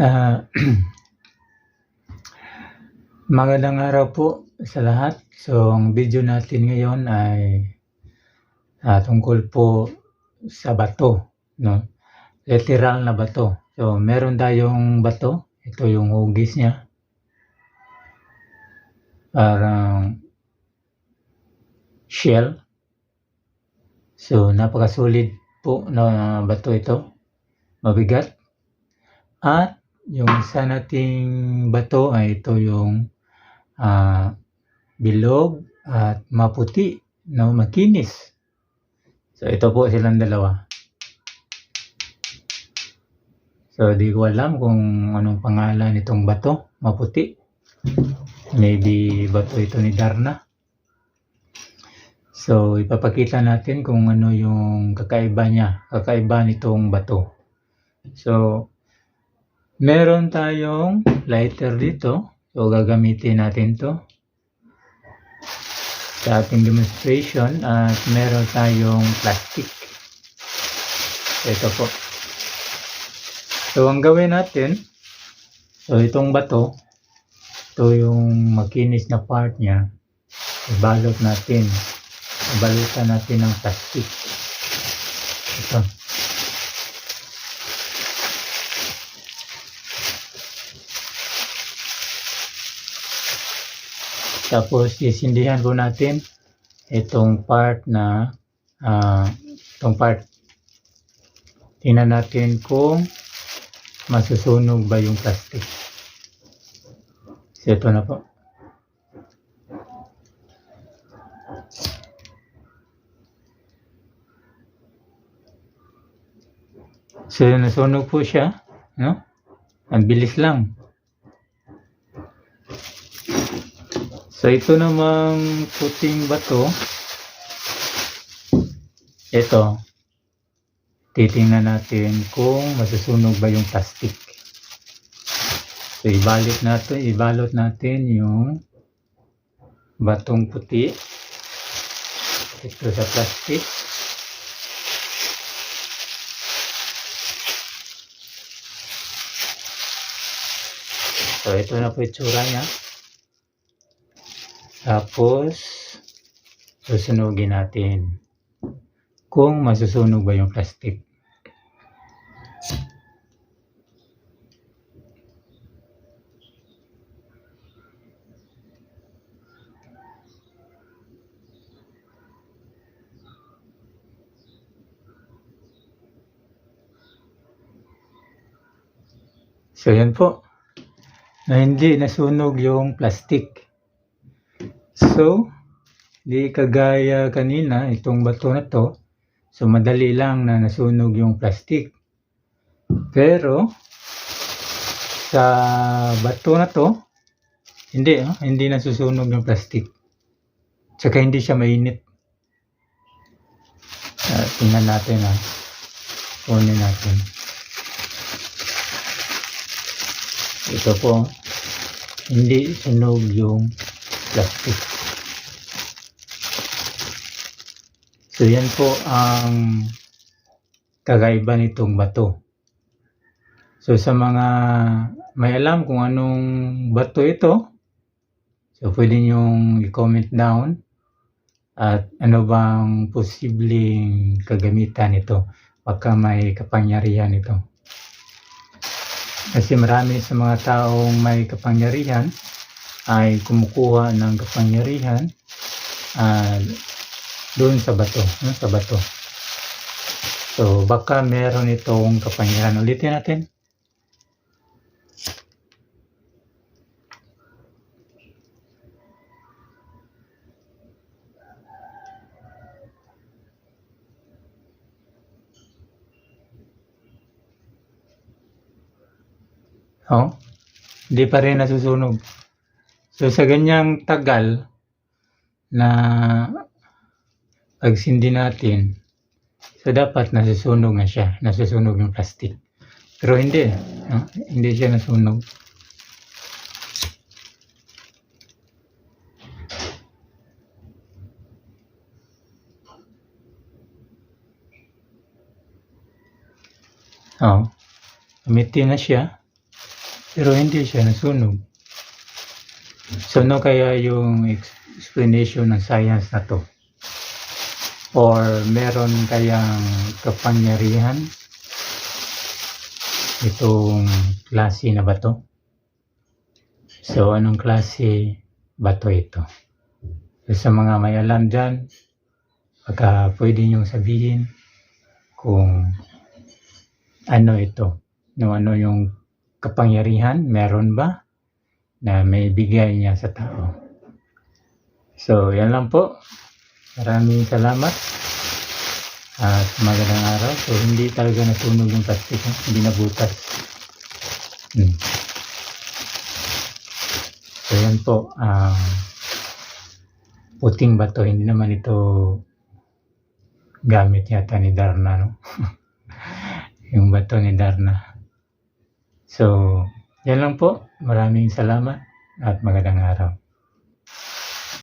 Ah, magandang araw po sa lahat. So, ang video natin ngayon ay ah, tungkol po sa bato, no? Literal na bato. So, meron tayong bato. Ito yung hugis niya. Parang shell. So, napakasulit po na bato ito. Mabigat. At yung isa nating bato ay ito yung ah, bilog at maputi, no, makinis. So ito po silang dalawa. So di ko alam kung anong pangalan nitong bato, maputi. Maybe bato ito ni Darna. So ipapakita natin kung ano yung kakaiba niya, kakaiba nitong bato. So Meron tayong lighter dito. So, gagamitin natin to sa ating demonstration at meron tayong plastic. Ito po. So, ang gawin natin, so itong bato, ito yung makinis na part niya, ibalot natin. Ibalutan natin ng plastic. Ito. Tapos sisindihan po natin itong part na ah, itong part. Tingnan natin kung masusunog ba yung plastic. So ito na po. So nasunog po siya, no? Ang bilis lang. So ito namang puting bato, ito, titingnan natin kung masusunog ba yung plastic. So ibalot natin, ibalot natin yung batong puti ito sa plastic. So ito na po itsura niya. Tapos, susunugin natin kung masusunog ba yung plastic. So yan po, na hindi nasunog yung plastic. So, di kagaya kanina, itong bato na to, so madali lang na nasunog yung plastic. Pero, sa bato na to, hindi, ah, hindi nasusunog yung plastic. Tsaka hindi siya mainit. Ah, tingnan natin ha. Kunin natin. Ito po, hindi sunog yung plastic. So yan po ang kagaiba nitong bato. So sa mga may alam kung anong bato ito, so pwede niyong i-comment down at ano bang posibleng kagamitan ito pagka may kapangyarihan ito. Kasi marami sa mga taong may kapangyarihan ay kumukuha ng kapangyarihan ah, doon sa bato, no, sa bato. So baka meron itong kapangyarihan. Ulitin natin. Oh, hindi pa rin nasusunog. So sa ganyang tagal na pagsindi natin, so dapat nasusunog na siya, nasusunog yung plastic. Pero hindi, no? hindi siya nasunog. Oh, umiti na siya. Pero hindi siya nasunog. So, no kaya yung ex- explanation ng science na to? Or meron kayang kapangyarihan itong klase na bato? So, anong klase bato ito? So, sa mga may alam dyan, baka pwede niyong sabihin kung ano ito, no, ano yung kapangyarihan, meron ba na may bigay niya sa tao. So, yan lang po. Maraming salamat. At magandang araw. So, hindi talaga nasunog yung plastic. Hindi nabutas. Hmm. So, yan po. Um, puting bato. Hindi naman ito gamit yata ni Darna, no? yung bato ni Darna. So, yan lang po. Maraming salamat at magandang araw.